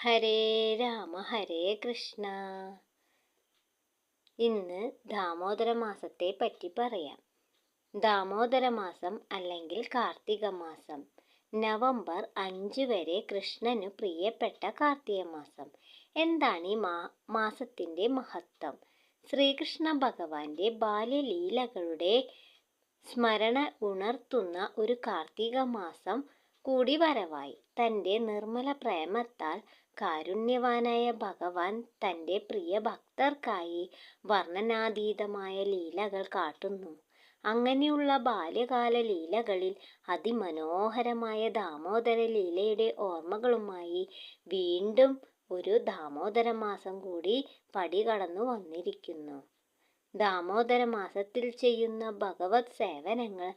ഹരേ രാമ ഹരേ കൃഷ്ണ. ഇന്ന് ദാമോദര മാസത്തെ പറ്റി പറയാം. ദാമോദര മാസം അല്ലെങ്കിൽ കാർത്തിക മാസം. നവംബർ അഞ്ച് വരെ കൃഷ്ണനു പ്രിയപ്പെട്ട കാർത്തിക മാസം. എന്താണ് ഈ മാ മാസത്തിന്റെ മഹത്വം? ശ്രീകൃഷ്ണ ഭഗവാന്റെ ബാല്യലീലകളുടെ സ്മരണ ഉണർത്തുന്ന ഒരു കാർത്തിക മാസം കൂടി വരവായി തന്റെ നിർമ്മല പ്രേമത്താൽ കാരുണ്യവാനായ ഭഗവാൻ തന്റെ പ്രിയ ഭക്തർക്കായി വർണനാതീതമായ ലീലകൾ കാട്ടുന്നു. അങ്ങനെയുള്ള ബാല്യകാല ലീലകളിൽ അതിമനോഹരമായ ദാമോദര ലീലയുടെ ഓർമ്മകളുമായി വീണ്ടും ഒരു ദാമോദര മാസം കൂടി പടി കടന്നു വന്നിരിക്കുന്നു. ദാമോദര മാസത്തിൽ ചെയ്യുന്ന ഭഗവത് സേവനങ്ങൾ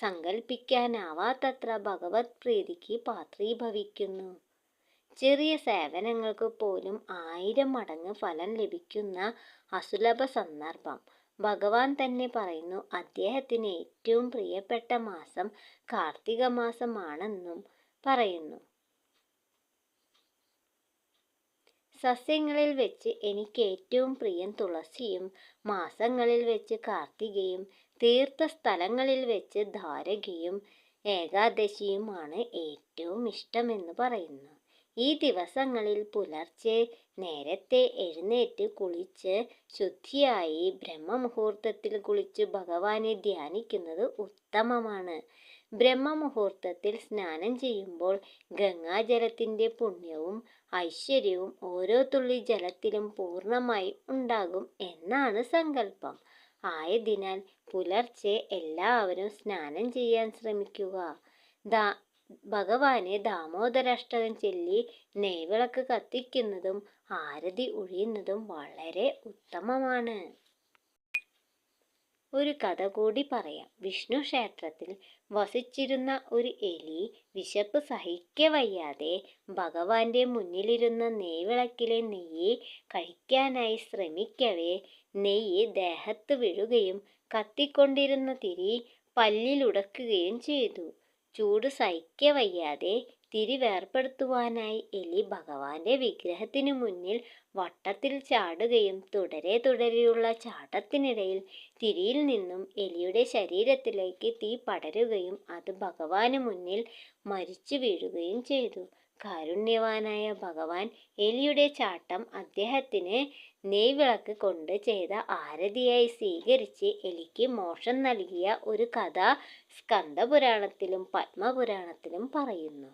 സങ്കൽപ്പിക്കാനാവാത്തത്ര ഭഗവത് പ്രീതിക്ക് പാത്രീഭവിക്കുന്നു. ചെറിയ സേവനങ്ങൾക്ക് പോലും ആയിരം മടങ്ങ് ഫലം ലഭിക്കുന്ന അസുലഭ സന്ദർഭം. ഭഗവാൻ തന്നെ പറയുന്നു അദ്ദേഹത്തിന് ഏറ്റവും പ്രിയപ്പെട്ട മാസം കാർത്തിക മാസമാണെന്നും പറയുന്നു. സസ്യങ്ങളിൽ വെച്ച് എനിക്ക് ഏറ്റവും പ്രിയം തുളസിയും മാസങ്ങളിൽ വെച്ച് കാർത്തികയും തീർത്ഥ സ്ഥലങ്ങളിൽ വെച്ച് ധാരകയും ഏകാദശിയുമാണ് ഏറ്റവും ഇഷ്ടമെന്ന് പറയുന്നു. ഈ ദിവസങ്ങളിൽ പുലർച്ചെ നേരത്തെ എഴുന്നേറ്റ് കുളിച്ച് ശുദ്ധിയായി ബ്രഹ്മമുഹൂർത്തത്തിൽ കുളിച്ച് ഭഗവാനെ ധ്യാനിക്കുന്നത് ഉത്തമമാണ്. ബ്രഹ്മമുഹൂർത്തത്തിൽ സ്നാനം ചെയ്യുമ്പോൾ ഗംഗാജലത്തിന്റെ പുണ്യവും ഐശ്വര്യവും ഓരോ തുള്ളി ജലത്തിലും പൂർണമായി ഉണ്ടാകും എന്നാണ് സങ്കല്പം. ആയതിനാൽ പുലർച്ചെ എല്ലാവരും സ്നാനം ചെയ്യാൻ ശ്രമിക്കുക. ദാ ഭഗവാനെ ദാമോദരാഷ്ടകം ചൊല്ലി നെയ്വിളക്ക് കത്തിക്കുന്നതും ആരതി ഒഴിയുന്നതും വളരെ ഉത്തമമാണ്. ഒരു കഥ കൂടി പറയാം. വിഷ്ണു ക്ഷേത്രത്തിൽ വസിച്ചിരുന്ന ഒരു എലി വിശപ്പ് സഹിക്ക വയ്യാതെ ഭഗവാന്റെ മുന്നിലിരുന്ന നെയ്വിളക്കിലെ നെയ്യ് കഴിക്കാനായി ശ്രമിക്കവേ. നെയ്യ് ദേഹത്ത് വീഴുകയും കത്തിക്കൊണ്ടിരുന്ന തിരി പല്ലിലുടക്കുകയും ചെയ്തു. ചൂട് സഹിക്കവയ്യാതെ തിരി വേർപ്പെടുത്തുവാനായി എലി ഭഗവാന്റെ വിഗ്രഹത്തിനു മുന്നിൽ വട്ടത്തിൽ ചാടുകയും തുടരെ തുടരെയുള്ള ചാട്ടത്തിനിടയിൽ തിരിയിൽ നിന്നും എലിയുടെ ശരീരത്തിലേക്ക് തീ പടരുകയും അത് ഭഗവാന് മുന്നിൽ മരിച്ചു വീഴുകയും ചെയ്തു. കാരുണ്യവാനായ ഭഗവാൻ എലിയുടെ ചാട്ടം അദ്ദേഹത്തിന് നെയ്വിളക്ക് കൊണ്ട് ചെയ്ത ആരതിയായി സ്വീകരിച്ച് എലിക്ക് മോഷം നൽകിയ ഒരു കഥ സ്കന്ദപുരാണത്തിലും പത്മപുരാണത്തിലും പറയുന്നു.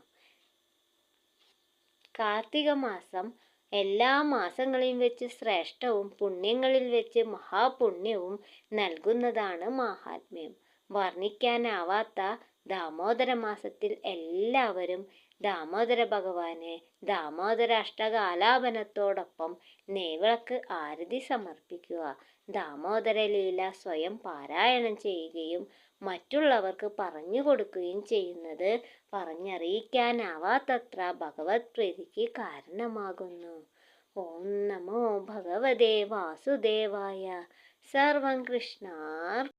കാർത്തിക മാസം എല്ലാ മാസങ്ങളിലും വെച്ച് ശ്രേഷ്ഠവും പുണ്യങ്ങളിൽ വെച്ച് മഹാപുണ്യവും നൽകുന്നതാണ് മാഹാത്മ്യം. വർണിക്കാനാവാത്ത ദാമോദര മാസത്തിൽ എല്ലാവരും ദാമോദര ഭഗവാനെ ദാമോദര അഷ്ടകാലാപനത്തോടൊപ്പം നെയ്വിളക്ക് ആരതി സമർപ്പിക്കുക. ദാമോദര ലീല സ്വയം പാരായണം ചെയ്യുകയും മറ്റുള്ളവർക്ക് പറഞ്ഞു കൊടുക്കുകയും ചെയ്യുന്നത് പറഞ്ഞറിയിക്കാനാവാത്തത്ര ഭഗവത് പ്രീതിക്ക് കാരണമാകുന്നു. ഓം നമോ ഭഗവദേ വാസുദേവായ. സർവം കൃഷ്ണാർ